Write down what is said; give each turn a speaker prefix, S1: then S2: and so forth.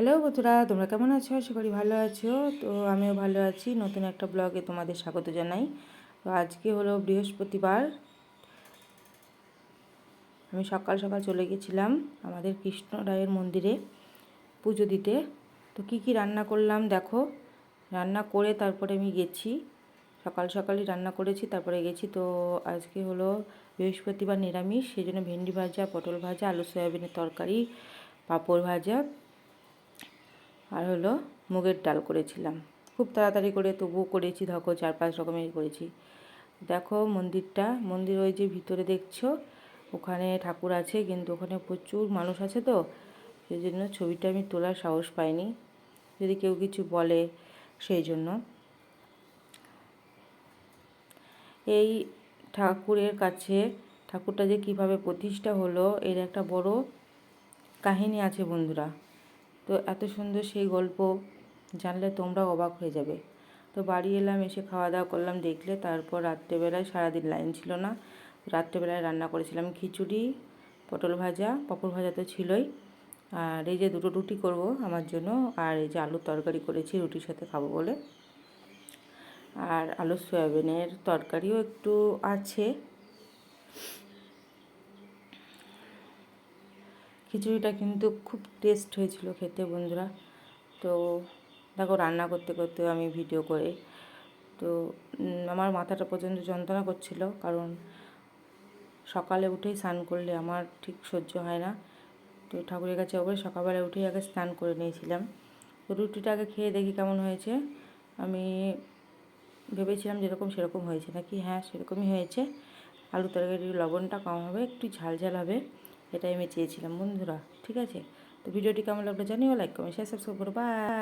S1: Hello বন্ধুরা, তোমরা কেমন আছো? আশা করি ভালো আছো। তো আমিও ভালো আছি। নতুন একটা ব্লগে তোমাদের স্বাগত জানাই। তো আজকে হলো বৃহস্পতিবার। আমি সকাল সকাল চলে গেছিলাম আমাদের কৃষ্ণ রায়ের মন্দিরে পুজো দিতে। তো কি কি রান্না করলাম দেখো। রান্না করে তারপরে আমি গেছি। সকাল সকালই রান্না করেছি, তারপরে গেছি। তো আজকে হলো বৃহস্পতিবার নিরামিষ, সেই জন্য ভেন্ডি ভাজা, পটল ভাজা, আলু সয়াবিনের তরকারি, পাঁপড় ভাজা। আর হলো মুগের ডাল করেছিলাম। খুব তাড়াতাড়ি করে তবুও করেছি ধকো চার পাঁচ রকমের করেছি। দেখো মন্দিরটা, মন্দির ওই যে ভিতরে দেখছ, ওখানে ঠাকুর আছে, কিন্তু ওখানে প্রচুর মানুষ আছে তো সেই জন্য ছবিটা আমি তোলার সাহস পাইনি, যদি কেউ কিছু বলে সেই জন্য। এই ঠাকুরের কাছে, ঠাকুরটা যে কীভাবে প্রতিষ্ঠা হলো, এর একটা বড় কাহিনী আছে বন্ধুরা। তো এত সুন্দর সেই গল্প জানলে তোমরাও অবাক হয়ে যাবে। তো বাড়ি এলাম, এসে খাওয়া দাওয়া করলাম, দেখলে তারপর রাত্রেবেলায় সারাদিন লাইন ছিল না। রাত্রেবেলায় রান্না করেছিলাম খিচুড়ি, পটল ভাজা, পাঁপড় ভাজা তো ছিলই। আর এই যে দুটো রুটি করব আমার জন্য, আর এই যে আলুর তরকারি করেছি, রুটির সাথে খাব বলে। আর আলু সয়াবিনের তরকারিও একটু আছে। খিচুড়িটা কিন্তু খুব টেস্ট হয়েছিল খেতে বন্ধুরা। তো দেখো রান্না করতে করতে আমি ভিডিও করে, তো আমার মাথাটা পর্যন্ত যন্ত্রণা করছিল কারণ সকালে উঠেই স্নান করলে আমার ঠিক সহ্য হয় না। তো ঠাকুরের কাছে ওপরে সকালবেলা উঠেই আগে স্নান করে নিয়েছিলাম। তো রুটিটা আগে খেয়ে দেখি কেমন হয়েছে। আমি ভেবেছিলাম যেরকম সেরকম হয়েছে নাকি? হ্যাঁ সেরকমই হয়েছে। আলু তরকারির লবণটা কম হবে, একটু ঝাল ঝাল হবে। এটাই আমি চেয়েছিলাম, বন্ধুরা, ঠিক আছে? তো ভিডিওটি কেমন লাগল জানিও লাইক কমেন্ট শেয়ার সাবস্ক্রাইব করো বাই